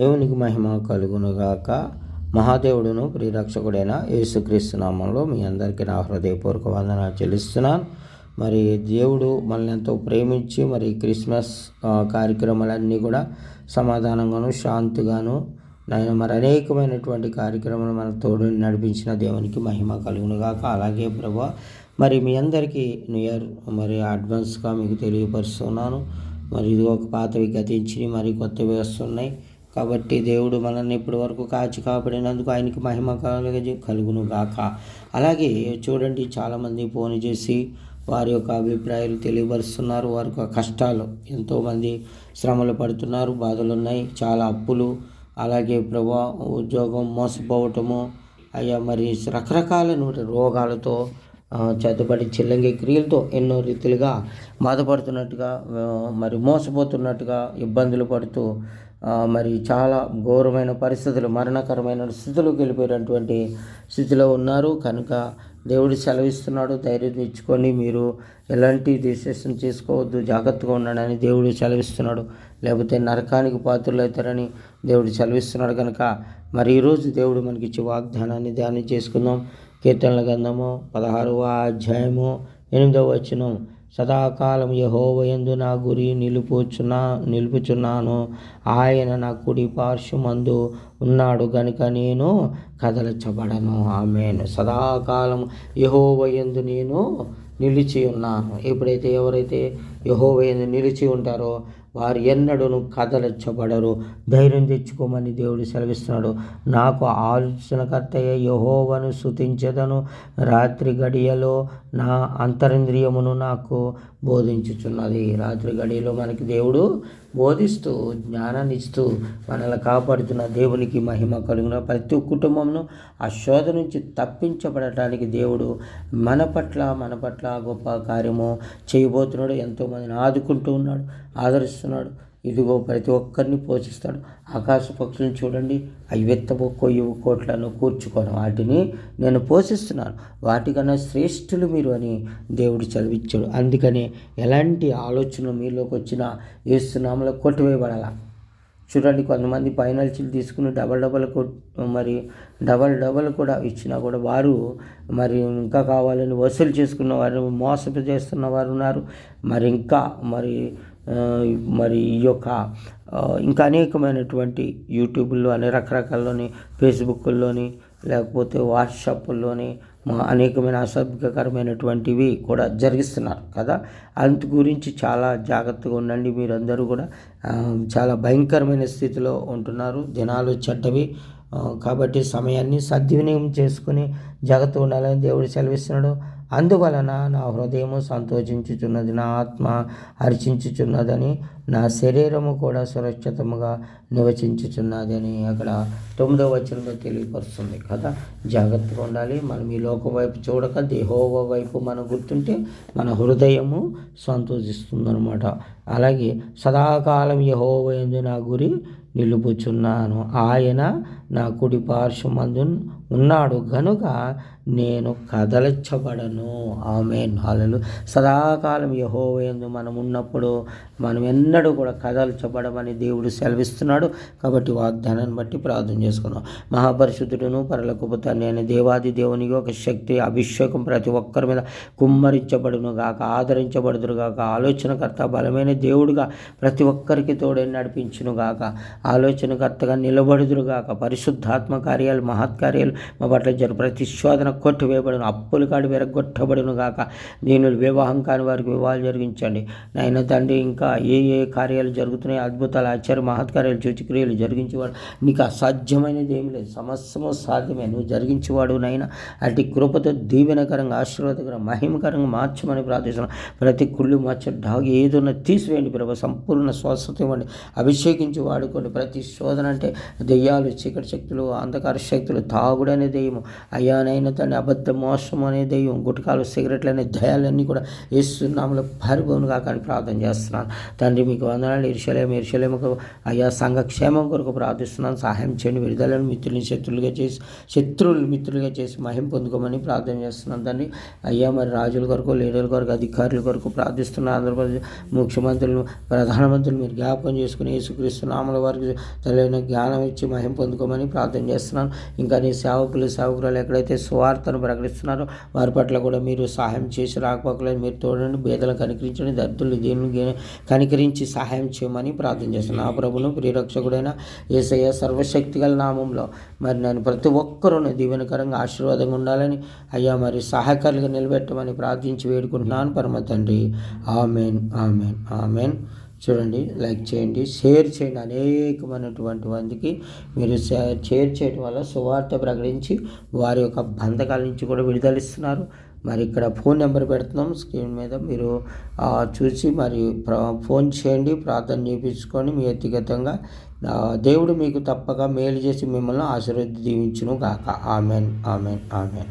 దేవునికి మహిమ కలుగునుగాక. మహాదేవుడును ప్రియరక్షకుడైన యేసుక్రీస్తు నామంలో మీ అందరికీ నా హృదయపూర్వక వందనాలు చెల్లిస్తున్నాను. మరి దేవుడు మనల్ని ఎంతో ప్రేమించి మరి క్రిస్మస్ కార్యక్రమాలన్నీ కూడా సమాధానంగాను శాంతిగాను నేను మరి అనేకమైనటువంటి కార్యక్రమాలు మన తోడు నడిపించిన దేవునికి మహిమ కలుగునుగాక. అలాగే ప్రభా మరి మీ అందరికీ న్యూ ఇయర్ మరి అడ్వాన్స్గా మీకు తెలియపరుస్తున్నాను. మరి ఇది ఒక పాతవి గతించి మరి కొత్తవి వస్తున్నాయి. కాబట్టి దేవుడు మనల్ని ఇప్పటి వరకు కాచి కాపాడినందుకు ఆయనకి మహిమ కలుగ కలుగును గాక అలాగే చూడండి చాలామంది ఫోన్ చేసి వారి యొక్క అభిప్రాయాలు తెలియపరుస్తున్నారు. వారి యొక్క కష్టాలు ఎంతోమంది శ్రమలు పడుతున్నారు బాధలు ఉన్నాయి చాలా అప్పులు. అలాగే ప్రభా ఉద్యోగం మోసపోవటము. అయ్యా మరి రకరకాలైన రోగాలతో చేతబడి చిల్లంగి క్రియలతో ఎన్నో రీతిలుగా బాధపడుతున్నట్టుగా మరి మోసపోతున్నట్టుగా ఇబ్బందులు పడుతూ మరి చాలా ఘోరమైన పరిస్థితులు మరణకరమైన స్థితిలోకి వెళ్ళిపోయినటువంటి స్థితిలో ఉన్నారు. కనుక దేవుడు సెలవిస్తున్నాడు ధైర్యం తెచ్చుకొని మీరు ఎలాంటి డిసిషన్ చేసుకోవద్దు జాగ్రత్తగా ఉండడని దేవుడు సెలవిస్తున్నాడు. లేకపోతే నరకానికి పాత్రలు అవుతారని దేవుడు సెలవిస్తున్నాడు కనుక. మరి ఈరోజు దేవుడు మనకి ఇచ్చే వాగ్దానాన్ని ధ్యానం చేసుకుందాం. కీర్తనల గంధము పదహారవ అధ్యాయము ఎనిమిదవ వచనం. సదాకాలం యహోవయందు నా గురి నిలుపుచున్నా నిలుపుచున్నాను. ఆయన నా కుడి పార్శ్వమందు ఉన్నాడు గనుక నేను కదలచబడను. ఆమెను. సదాకాలం యహోవయందు నేను నిలిచి ఉన్నాను. ఎప్పుడైతే ఎవరైతే యహోవయందు నిలిచి ఉంటారో వారు ఎన్నడూను కదలచ్చబడరు ధైర్యం తెచ్చుకోమని దేవుడు సెలవిస్తున్నాడు. నాకు ఆలోచనకర్తయ్య యహోవను శుతించదను రాత్రి గడియలో నా అంతరింద్రియమును నాకు బోధించుచున్నది. రాత్రి గడిలో మనకి దేవుడు బోధిస్తూ జ్ఞానాన్ని ఇస్తూ మనల్ని కాపాడుతున్న దేవునికి మహిమ కలుగున. ప్రతి కుటుంబంను ఆ శోధ నుంచి తప్పించబడటానికి దేవుడు మన పట్ల మన పట్ల గొప్ప కార్యము చేయబోతున్నాడు. ఎంతోమందిని ఆదుకుంటూ ఉన్నాడు ఆదరిస్తున్నాడు. ఇదిగో ప్రతి ఒక్కరిని పోషిస్తాడు. ఆకాశ పక్షులను చూడండి. అవి వెత్తపు కొయ్యి కోట్లను కూర్చుకోను. వాటిని నేను పోషిస్తున్నాను. వాటికన్నా శ్రేష్ఠులు మీరు అని దేవుడు చదివించాడు. అందుకని ఎలాంటి ఆలోచన మీలోకి వచ్చినా ఏస్తున్నామలో కొట్టివేయబడాల? చూడండి కొంతమంది పైనల్చీలు తీసుకుని డబల్ డబల్ మరి డబల్ డబల్ కూడా ఇచ్చినా కూడా వారు మరి ఇంకా కావాలని వసూలు చేసుకున్న వారు మోసపు చేస్తున్న వారు ఉన్నారు. మరి ఇంకా మరి మరి ఈ యొక్క ఇంకా అనేకమైనటువంటి యూట్యూబ్లో అనే రకరకాల్లోని ఫేస్బుక్లోని లేకపోతే వాట్సాప్లోని మా అనేకమైన అసభ్యకరమైనటువంటివి కూడా జరిగిస్తున్నారు కదా. అందు గురించి చాలా జాగ్రత్తగా ఉండండి. మీరందరూ కూడా చాలా భయంకరమైన స్థితిలో ఉంటున్నారు. జనాలు చెడ్డవి కాబట్టి సమయాన్ని సద్వినియోగం చేసుకుని జాగ్రత్తగా ఉండాలని దేవుడు సెలవిస్తున్నాడు. అందువలన నా హృదయము సంతోషించుచున్నది నా ఆత్మ హర్షించుచున్నదని నా శరీరము కూడా సురక్షితముగా నివసించుచున్నది అక్కడ తొమ్మిదవ వచనంలో తెలియపరుస్తుంది కదా. జాగ్రత్తగా ఉండాలి. మనం ఈ లోకం వైపు చూడక దేహోవ వైపు మనం గుర్తుంటే మన హృదయము సంతోషిస్తుందనమాట అలాగే సదాకాలం యహోవయందు నా గురి నిలుపుచున్నాను. ఆయన నా కుడి పార్శ్వమందు ఉన్నాడు. గనుక నేను కదలచ్చబడను ఆమె హాలలు సదాకాలం యహోవయందు మనం ఉన్నప్పుడు మనం ఎన్నడూ కూడా కథలు చెప్పడమని దేవుడు సెలవిస్తున్నాడు. కాబట్టి వాగ్దానాన్ని బట్టి ప్రార్థన చేసుకున్నాం మహాపరిశుద్ధుడును పరలోకపు తండ్రి దేవాది దేవునికి ఒక శక్తి అభిషేకం ప్రతి ఒక్కరి మీద కుమ్మరించబడును గాక ఆదరించబడుదురు గాక ఆలోచనకర్త బలమైన దేవుడుగా ప్రతి ఒక్కరికి తోడే నడిపించును గాక ఆలోచనకర్తగా నిలబడుదురు గాక పరిశుద్ధాత్మ కార్యాలు మహత్కార్యాలు మా పట్ల జరు ప్రతిశోధన కొట్టివేయబడును అప్పులు కాడి విరగొట్టబడును గాక దీనిలో వివాహం కాని వారికి వివాహాలు జరిగించండి. నాయన తండ్రి ఇంకా ఏ ఏ కార్యాలు జరుగుతున్నాయి అద్భుతాలు ఆశ్చర్య మహత్కార్యాలు చూచిక్రియలు జరిగించేవాడు. నీకు అసాధ్యమైనది ఏమి లేదు. సమస్తము సాధ్యమే. నువ్వు జరిగించేవాడు నైనా. అటు కృపతో దీవెనకరంగా ఆశీర్వాదకరంగా మహిమకరంగా మార్చమని ప్రార్థిస్తున్నాను ప్రతి కుళ్ళు మచ్చ డాగ్ ఏదన్నా తీసివేయండి ప్రభు. సంపూర్ణ స్వస్థత ఇవ్వండి. అభిషేకించి వాడుకోండి ప్రతి శోధన అంటే దెయ్యాలు చీకటి శక్తులు అంధకార శక్తులు తాగుడనే దెయ్యము. అయ్యానైనా తండ్రి అబద్ధ మోసం అనే దెయ్యం గుటకాలు సిగరెట్లు అనే దయాలన్నీ కూడా ఏసునామలో పరిభవను కాకని ప్రార్థన చేస్తున్నాను. తండ్రి మీకు వందనాలు ఇరుషలేము ఇరుషలేముకు అయ్యా సంఘ క్షేమం కొరకు ప్రార్థిస్తున్నాను. సహాయం చేయండి. విడుదలను మిత్రుల్ని శత్రులుగా చేసి శత్రువులు మిత్రులుగా చేసి మహిం పొందుకోమని ప్రార్థన చేస్తున్నాను దాన్ని అయ్యా మరి రాజుల కొరకు లీడర్ల కొరకు అధికారుల కొరకు ప్రార్థిస్తున్నాను. ఆంధ్రప్రదేశ్ ముఖ్యమంత్రులు ప్రధానమంత్రులు మీరు జ్ఞాపకం చేసుకుని యేసుక్రీస్తు నామల వారికి వారికి తెలియని జ్ఞానం ఇచ్చి మహిం పొందుకోమని ప్రార్థన చేస్తున్నాను. ఇంకా నీ సేవకులు సేవకురాలు ఎక్కడైతే సువార్తను ప్రకటిస్తున్నారో వారి పట్ల కూడా మీరు సహాయం చేసి రాకపోకలేదు మీరు తోడండి. బేదలను కనికరించండి. దర్దులు దీన్ని కనికరించి సహాయం చేయమని ప్రార్థన చేస్తున్నాను. ఆ ప్రభును ప్రియరక్షకుడైన ఏసయ్య సర్వశక్తి గల నామంలో మరి నేను ప్రతి ఒక్కరూ దీవెనకరంగా ఆశీర్వాదంగా ఉండాలని అయ్యా మరి సహాయకారులుగా నిలబెట్టమని ప్రార్థించి వేడుకుంటున్నాను. పరమ తండ్రి ఆమెన్ ఆమెన్ ఆమెన్. చూడండి లైక్ చేయండి షేర్ చేయండి. అనేకమైనటువంటి మందికి మీరు షేర్ చేయడం వల్ల సువార్త ప్రకటించి వారి యొక్క బంధకాల నుంచి కూడా విడుదలిస్తున్నారు మరి ఇక్కడ ఫోన్ నెంబర్ పెడుతున్నాం. స్క్రీన్ మీద మీరు చూసి మరి ఫోన్ చేయండి. ప్రార్థన చేయించుకొని మీ వ్యక్తిగతంగా దేవుడు మీకు తప్పక మేలు చేసి మిమ్మల్ని ఆశీర్వదించును కాక ఆమెన్. ఆమెన్. ఆమెన్.